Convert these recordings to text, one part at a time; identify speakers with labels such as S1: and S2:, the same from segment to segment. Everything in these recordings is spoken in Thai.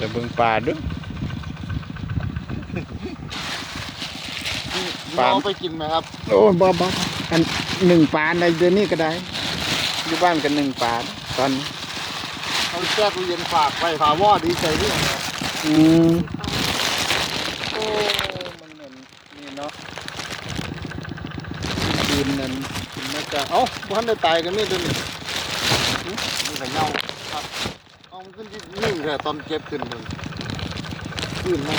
S1: จะเบิ่งปลาด้วยปลา
S2: เอาไปกินไหมครับ
S1: โอ้บ่บ่อันหนึ่งปลาในเดือนนี้ก็ได้อยู่บ้านกันหนึ่งปลาตอนนี้
S2: เอาแช่ตู้เย็นฝากไว้ฝาวอดีใจด้วย
S1: อืมโอ้มันเหมือนนี่เนาะคืนนั้นมันจะ
S2: เอ้าพันได้ตายกันนี่เดี๋ยวนี้หึนี่แต่เงาครับ เอามันขึ้นที่นิ่งแต่ตอนเก็บขึ้นมันขึ้นมา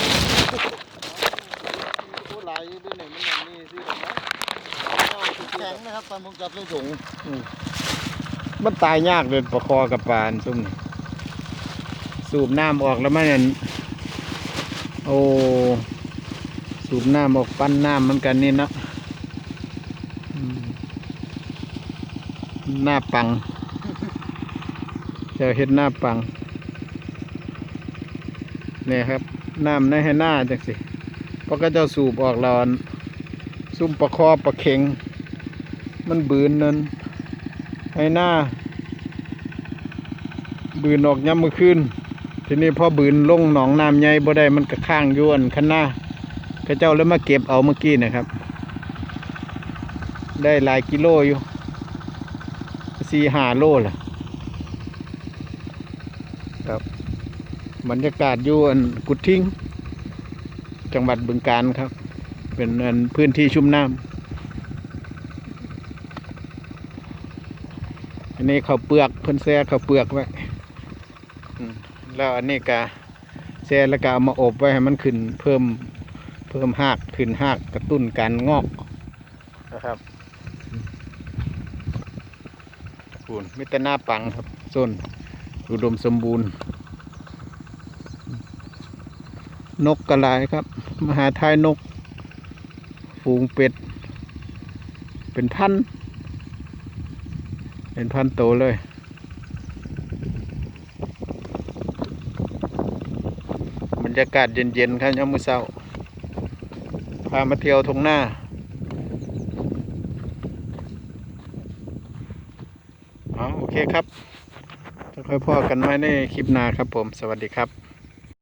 S2: โอ้หลายด้วยนี่มันอย่างนี้สิผมนะแข็งนะครับตอนผมจับในถุง
S1: มันตายยากเลยประคอกับปานซุ่มสูบน้ำออกแล้วมันนั่นโอ้สูบน้ำออกปั้นน้ำเหมันกันนี่นะหน้าปัง จะเห็นหน้าปังเนี่ยครับน้ำในให้หน้าจังสิเพราะก็เจ้าสูบออกแล้วอันซุ่มประคอประเข็ง มันบืนนั่นให้หน้า บืนออกย้ำมือขึ้น ทีนี้พอบืนลงหนองน้ำใหญ่บ่ได้มันก็ข้างอยวนข้างหน้าก็เจ้าเลยมาเก็บเอาเมื่อกี้นะครับ ได้หลายกิโลอยู่สี่ห้าโลล่ะ ครับ บรรยากาศอยู่อันกุดทิ้ง จังหวัดบึงกาฬครับ เป็นอันพื้นที่ชุ่มน้ำอันนี้ข้าวเปลือกเพิ่นแซ่ข้าวเปลือกไว้อืมแล้วอันนี้ก็แซ่แล้วก็เอามาอบไว้ให้มันขึ้นเพิ่มเพิ่มหากขึ้นหากกระตุ้นการงอกนะครับปูนมิตรหน้าปังครับส้น อุดมสมบูรณ์ นกกระลายครับ มหาทายนก ฝูงเป็ด เป็นพัน เป็นพันโตเลยบรรยากาศเย็นๆครับยามมื้อเช้าพามาเที่ยวทงหน้าเอาโอเคครับ ค่อยๆพ่อกันไว้ในคลิปหน้าครับผม สวัสดีครับ